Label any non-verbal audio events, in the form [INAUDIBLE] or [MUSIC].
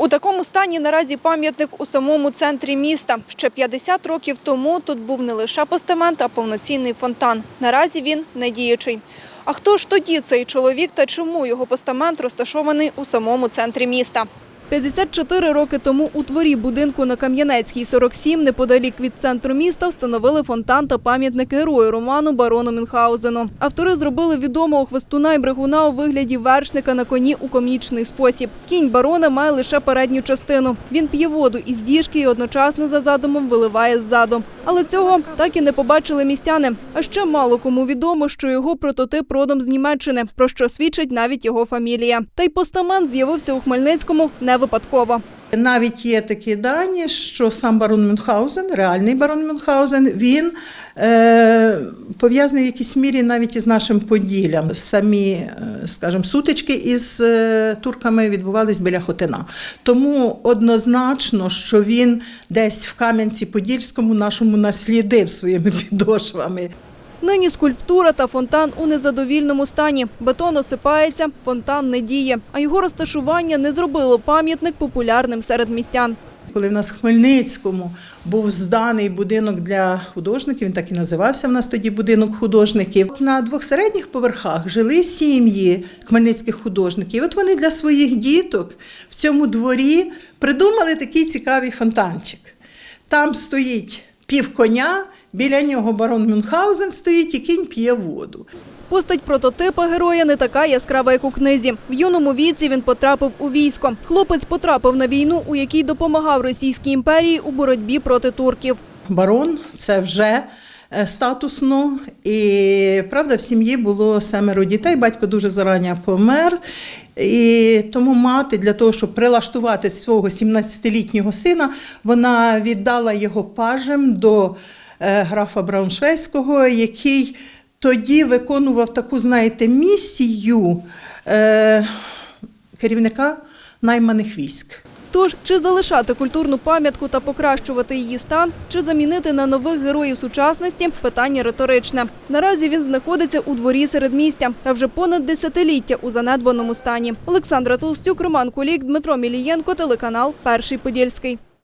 У такому стані наразі пам'ятник у самому центрі міста. Ще 50 років тому тут був не лише постамент, а повноцінний фонтан. Наразі він не діючий. А хто ж тоді цей чоловік та чому його постамент розташований у самому центрі міста? 54 роки тому у творі будинку на Кам'янецькій, 47, неподалік від центру міста, встановили фонтан та пам'ятник герою роману барону Мюнхгаузену. Автори зробили відомого хвистуна і бригуна у вигляді вершника на коні у комічний спосіб. Кінь барона має лише передню частину. Він п'є воду із діжки і одночасно за задумом виливає ззаду. Але цього так і не побачили містяни. А ще мало кому відомо, що його прототип родом з Німеччини, про що свідчить навіть його фамілія. Та й постамент з'явився у Хмельницькому не випадково. Навіть є такі дані, що сам барон Мюнхгаузен, реальний барон Мюнхгаузен, він е, пов'язаний в якійсь мірі навіть із нашим Поділлям. Самі, е, скажімо, сутички із е, турками відбувались біля Хотина. Тому однозначно, що він десь в Кам'янці-Подільському нашому наслідив своїми [LAUGHS] підошвами. Нині скульптура та фонтан у незадовільному стані. Бетон осипається, фонтан не діє. А його розташування не зробило пам'ятник популярним серед містян. Коли в нас в Хмельницькому був зданий будинок для художників, він так і називався в нас тоді будинок художників. На двох середніх поверхах жили сім'ї хмельницьких художників. От вони для своїх діток в цьому дворі придумали такий цікавий фонтанчик. Там стоїть пів коня, біля нього барон Мюнхгаузен стоїть і кінь п'є воду. Постать прототипа героя не така яскрава, як у книзі. В юному віці він потрапив у військо. Хлопець потрапив на війну, у якій допомагав Російській імперії у боротьбі проти турків. Барон це вже е, статусно. І правда, в сім'ї було семеро дітей. Батько дуже зарані помер. І тому мати для того, щоб прилаштувати свого 17-літнього сина, вона віддала його пажем до графа Брауншвейського, який тоді виконував таку, знаєте, місію е, керівника найманих військ. Тож, чи залишати культурну пам'ятку та покращувати її стан, чи замінити на нових героїв сучасності – питання риторичне. Наразі він знаходиться у дворі середмістя та вже понад десятиліття у занедбаному стані. Олександра Толстюк, Роман Кулік, Дмитро Мілієнко, телеканал Перший Подільський.